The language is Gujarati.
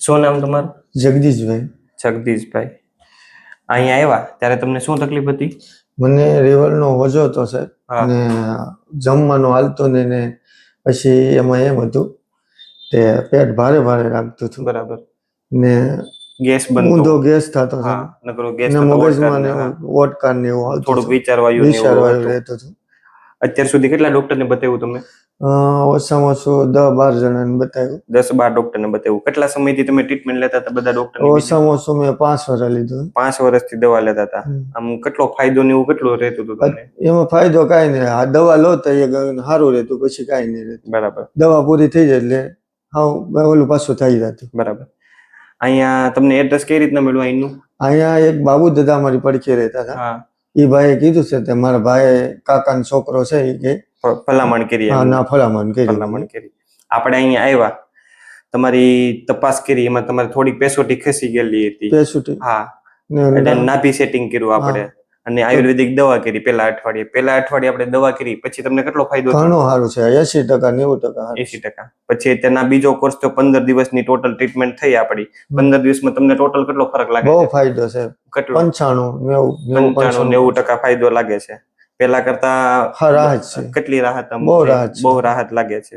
શું નામ તમારું? જગદીશભાઈ. જગદીશભાઈ. અહીંયા આવ્યા ત્યારે તમને શું તકલીફ હતી? મને રેવલનો વજો હતો સાહેબ. અને જમવાનો હાલતો ને ને પછી એમાં એમ હતું તે પેટ ભારે ભારે રાખતું હતું. બરાબર. ને ગેસ ઊંધો ગેસ થતો હતો. નકરો ગેસ મગજમાં ને હા. ને એવું થોડુંક. વિચારવાયું વિચારવાયું રહેતું હતું. અત્યાર સુધી કેટલા ડોક્ટરને બતાવ્યું તમે ઓછામાં ઓછું દસ બાર જણાને બતાવ્યું. દસ બાર ડોક્ટરને બતાવ્યું. કેટલા સમયથી તમે ટ્રીટમેન્ટ લેતા હતા બધા ડોક્ટર ઓછામાં ઓછું મેં પાંચ વર્ષ લીધું. પાંચ વર્ષથી દવા લેતા હતા. આમ કેટલો ફાયદો ને એવું કેટલું રહેતું હતું તમને? એમાં ફાયદો કાંઈ નહીં. આ દવા લો તો એ સારું રહેતું પછી કાંઈ નહીં રહેતું. બરાબર. દવા પૂરી થઈ જાય એટલે હા ઓલું પાછું થઈ જતું. બરાબર. અહીંયા તમને એડ્રેસ કઈ રીતના મળ્યું અહીંનું અહીંયા એક બાબુ દાદા અમારી પડખે રહેતા હતા. હા. એ ભાઈએ કીધું છે તે મારા ભાઈ કાકાનો છોકરો છે એ કે ભલામણ કરી હા. ના ફળામણ કરી. ભલામણ કરી. આપણે અહીંયા આવ્યા. તમારી તપાસ કરી એમાં તમારી થોડીક પેસોટી ખસી ગયેલી હતી. પેસુટી હા. ને એટલે નાભી સેટિંગ કર્યું આપણે. અને આયુર્વેદિક દવા કરી પેલા અઠવાડિયે. પેલા અઠવાડિયે આપણે દવા કરી પછી તમને કેટલો ફાયદો ઘણો સારું છે એસી ટકા નેવું ટકા એસી ટકા. પછી તેના બીજો કોર્સ તો પંદર દિવસની ટોટલ ટ્રીટમેન્ટ થઈ આપણી. પંદર દિવસમાં તમને ટોટલ કેટલો ફરક લાગે બહુ ફાયદો છે. કેટલો? પંચાણું નેવું પંચાણું નેવું ટકા ફાયદો લાગે છે. પેલા કરતા રાહત છે. કેટલી રાહત બહુ રાહત બહુ રાહત લાગે છે.